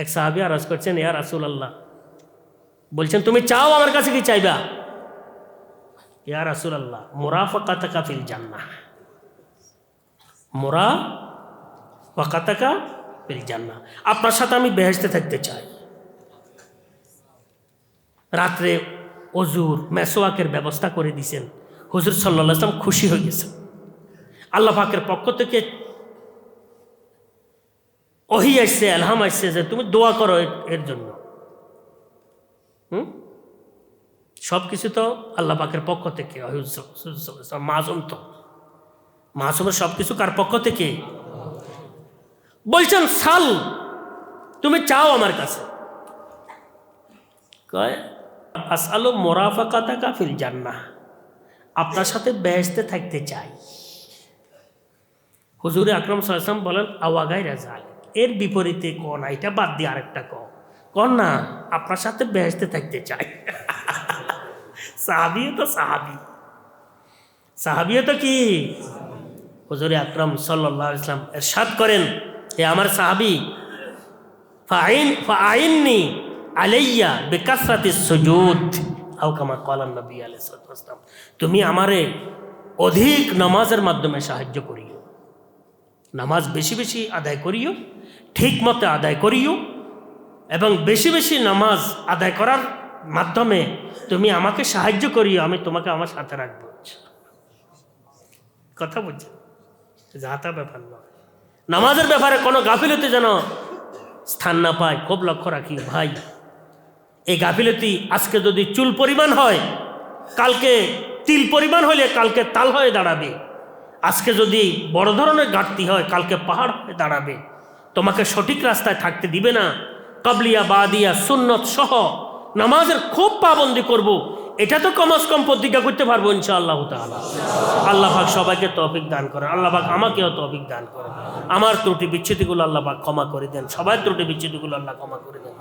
এক সাহাবি আরজ করছেন, ইয়া রাসুল আল্লাহ বলছেন, তুমি চাও আমার কাছে কি চাইবা? ইয়া রাসুল আল্লাহ মোরাফাকাতাকা ফিল জান্নাহ। মোরা ওয়াকাতাকা ফিল জান্নাহ। আপনার সাথে আমি বেহেশতে থাকতে চাই। রাত্রে অজুর মেসোয়াকের ব্যবস্থা করে দিয়েছেন হুজুর সাল্লাহ আসলাম খুশি হয়ে গেছেন। আল্লাহ পাকের পক্ষ থেকে ওহি আসছে, আলহাম আসছে যে তুমি দোয়া করো এর- জন্য। হুম? সব কিছু তো আল্লাহ পাকের পক্ষ থেকে মাসুম তো। মাসুমের সব কিছু কার পক্ষ থেকে? বলছেন, সাল, তুমি চাও আমার কাছে। আসালো মোরাফাকাতা কাফিল জান্নাহ। আপনার সাথে বেহেস্তে থাকতে চাই। হুজুরে আকরম সাল্লাম বলেন আওয়াগাই রাজাল এর বিপরীতে ক না, এটা বাদ দিয়ে আরেকটা ক। কন না, আপনার সাথে বেহেস্তে থাকতে চাই। সাহাবিও তো সাহাবি। সাহাবিও তো কি? হুজুরে আকরম সাল্লাহ ইসলাম এরশাদ করেন, হে আমার সাহাবি, ফাইন, ফাইননি আলাইয়া বেকাসরাতি সুজুদ, আও কামা কলান নবী আলাইহিস তুমি আমারে অধিক নামাজের মাধ্যমে সাহায্য করিও। নামাজ বেশি বেশি আদায় করিও ঠিক মতো আদায় করিও, এবং বেশি বেশি নামাজ আদায় করার মাধ্যমে তুমি আমাকে সাহায্য করিও, আমি তোমাকে আমার সাথে রাখব কথা বলছেন যাতা ব্যাপার নয়। নামাজের ব্যাপারে কোনো গাফিলতি যেন স্থান না পায়, খুব লক্ষ্য রাখি, ভাই। এই গাফিলতি আজকে যদি চুল পরিমাণ হয়, কালকে তিল পরিমাণ হলে কালকে তাল হয়ে দাঁড়াবে। আজকে যদি বড় ধরনের ঘাটতি হয়, কালকে পাহাড় হয়ে দাঁড়াবে। তোমাকে সঠিক রাস্তায় থাকতে দিবে না। কাবলিয়া, বাদিয়া, সুন্নত সহ নামাজের খুব পাবন্দি করব। এটা তো কমাস কম প্রতিজ্ঞা করতে পারব তাআলা। আল্লাহ পাক সবাইকে তৌফিক দান করেন। আল্লাহ পাক আমাকেও তৌফিক দান করেন। আমার ত্রুটি বিচ্ছুতিগুলো আল্লাহ পাক ক্ষমা করে দেন। সবাই ত্রুটি বিচ্ছুতিগুলো আল্লাহ ক্ষমা করে দেন।